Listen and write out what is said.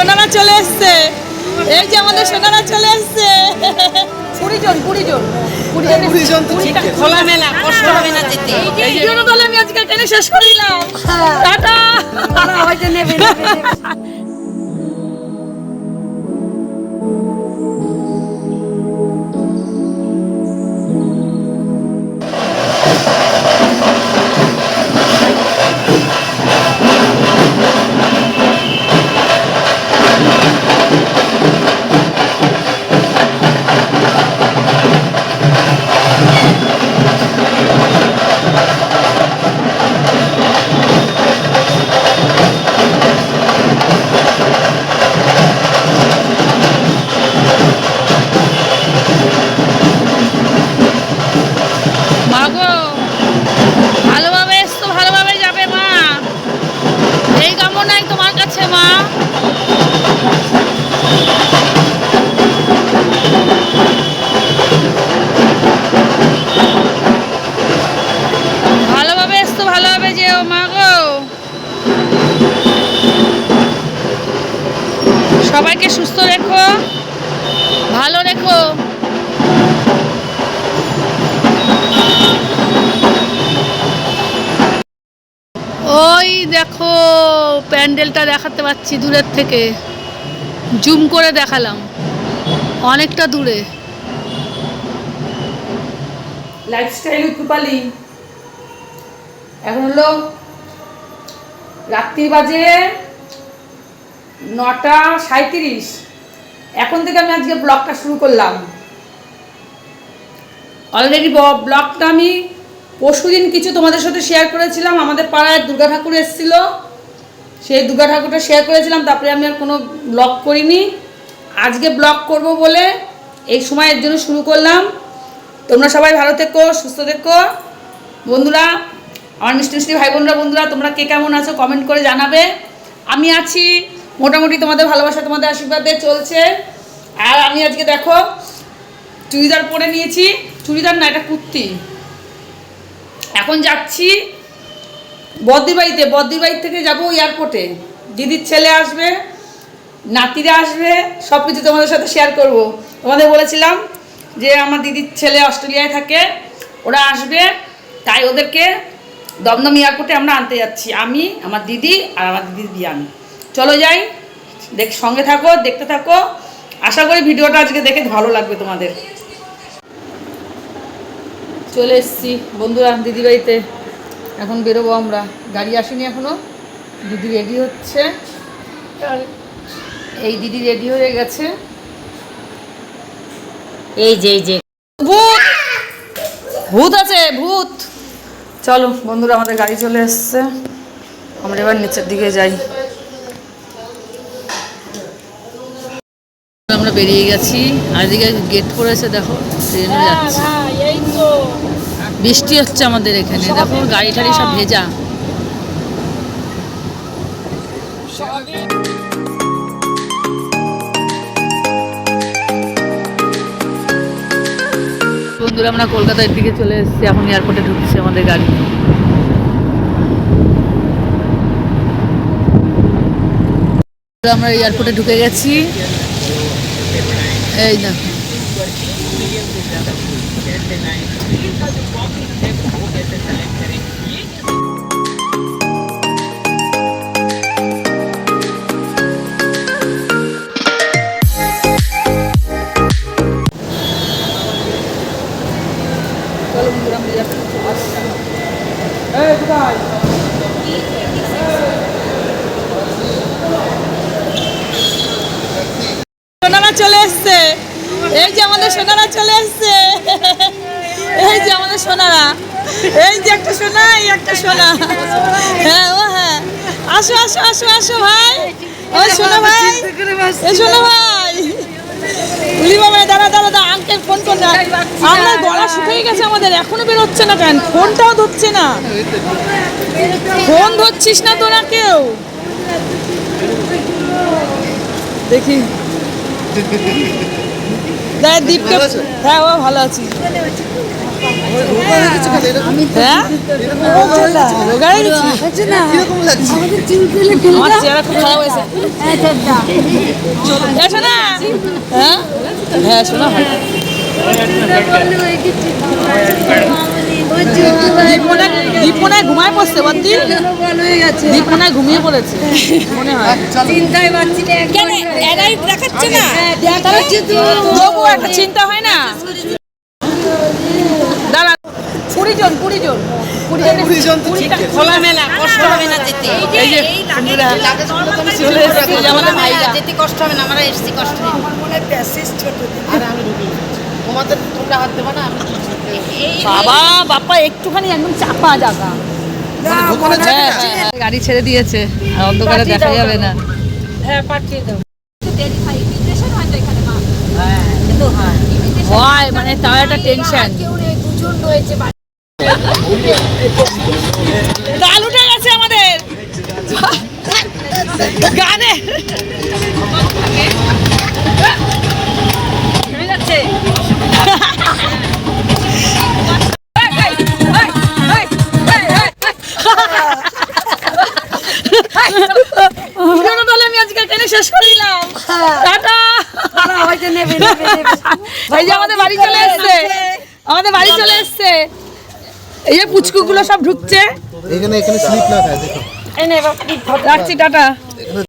সোনারা চলে এসছে। এই যে আমাদের সোনারা চলে এসছে। কুড়ি জন কুড়ি জন। কুড়ি জন খোলামেলা কষ্ট হবে না যেতে এই জন্য তাহলে আমি আজকে এখানে শেষ করিলাম দিলাম টাটা। হয়তো নেবে। সবাইকে সুস্থ রেখো, ভালো রেখো। ওই দেখো, প্যান্ডেলটা দেখাতে পাচ্ছি দূরের থেকে। জুম করে দেখালাম, অনেকটা দূরে। লাইফস্টাইল রূপালি এখন হলো রাত্রি বাজে। নটা সাঁত্রিশ এখন থেকে আমি আজকে ব্লগটা শুরু করলাম। অলরেডি ব্লগটা আমি পরশুদিন কিছু তোমাদের সাথে শেয়ার করেছিলাম। আমাদের পাড়ায় দুর্গা ঠাকুর এসেছিল। সেই দুর্গা ঠাকুরটা শেয়ার করেছিলাম। তারপরে আমি আর কোনো ব্লগ করিনি। আজকে ব্লগ করব বলে এই সময়ের জন্য শুরু করলাম। তোমরা সবাই ভালো থেকো, সুস্থ থেকো। বন্ধুরা, আমার মিষ্টি মিষ্টি ভাই বোনরা বন্ধুরা, তোমরা কে কেমন আছো? কমেন্ট করে জানাবে। আমি আছি মোটামুটি তোমাদের ভালোবাসা, তোমাদের আশীর্বাদে চলছে। আর আমি আজকে দেখো, চুড়িদার পরে নিয়েছি। চুড়িদার না, এটা কুর্তি। এখন যাচ্ছি বদ্দির বাড়িতে বাড়ি থেকে যাব এয়ারপোর্টে। দিদির ছেলে আসবে, নাতিরা আসবে সব কিছু তোমাদের সাথে শেয়ার করব। তোমাদের বলেছিলাম যে আমার দিদির ছেলে অস্ট্রেলিয়ায় থাকে, ওরা আসবে, তাই ওদেরকে দমদম এয়ারপোর্টে আমরা আনতে যাচ্ছি। আমি, আমার দিদি আর আমার দিদির বিয়ান। চলো যাই দেখ সঙ্গে থাকো দেখতে থাকো। আশা করি ভিডিওটা আজকে দেখে ভালো লাগবে তোমাদের। চলে এসছি বন্ধুরা দিদি বাড়িতে। এখন বেরোবো আমরা। গাড়ি আসেনি এখনও। দিদি রেডি হচ্ছে। এই দিদি রেডি হয়ে গেছে। এই যে এই যে। ভূত! ভূত আছে ভূত! চলো বন্ধুরা আমাদের গাড়ি চলে এসছে। আমরা এবার নিচের দিকে যাই। আমরা বেরিয়ে গেছি। আর এদিকে গেট করেছে দেখো ট্রেনও যাচ্ছে। বৃষ্টি হচ্ছে আমাদের এখানে। দেখো, গাড়ি টাড়ি সব ভেজা। বন্ধুরা, আমরা কলকাতার দিকে চলে এসেছি। এখন এয়ারপোর্টে ঢুকছে আমাদের গাড়ি। আমরা এয়ারপোর্টে ঢুকে গেছি। এই দেখো চলো সোনারা চলে এসছে। এই যে আমাদের সোনারা চলে এসছে। এই যে আমাদের সোনারা এই যে একটা সোনা, এই একটা সোনা। হ্যাঁ ও হ্যাঁ। আসো আসো আসো আসো ভাই। ও সোনা ভাই। এ সোনা ভাই। ফোন আমার গেছে আমাদের। এখনও বেরোচ্ছে না কেন? ফোনটাও ধরছে না। ফোন ধরছিস না তোরা কেউ? দেখ। দীপকে হ্যাঁ ও ভালো আছি। হ্যাঁ? হয়ে হ্যাঁ? শোনা হ্যাঁ। হ্যাঁ দীপনায় ঘুমায় পড়ছে বন্দি দীপনায় ঘুমিয়ে পড়েছে। মনে হয়। না তবু একটা চিন্তা হয় না? কুড়ি জন কুড়ি জন। কুড়ি জন কুড়ি জন তো কুড়িটা খোলামেলা কষ্ট হবে না যেতে। এই যে চলে এসেছে আমাদের ভাইরা। যেতে কষ্ট হবে না আমরা এসছি কষ্ট হবে তোমাদের তোমরা হাত দেবা না আমি বাবা বাপ্পা একটুখানি একদম চাপা জায়গা। হ্যাঁ, গাড়ি ছেড়ে দিয়েছে আর অন্ধকারে দেখা যাবে না। হ্যাঁ পাঠিয়ে দাও। হয় মানে তাও একটা টেনশন গাল উঠে গেছে আমাদের। গানে। পুরোনো দলে আমি আজকে টেনে শেষ করে দিলাম। এই যে আমাদের বাড়ি চলে এসছে। আমাদের বাড়ি চলে এসছে। এই যে পুচকুগুলো সব ঢুকছে। এখানে এখানে স্লিপ না খায় দেখো। রাখছি টাটা।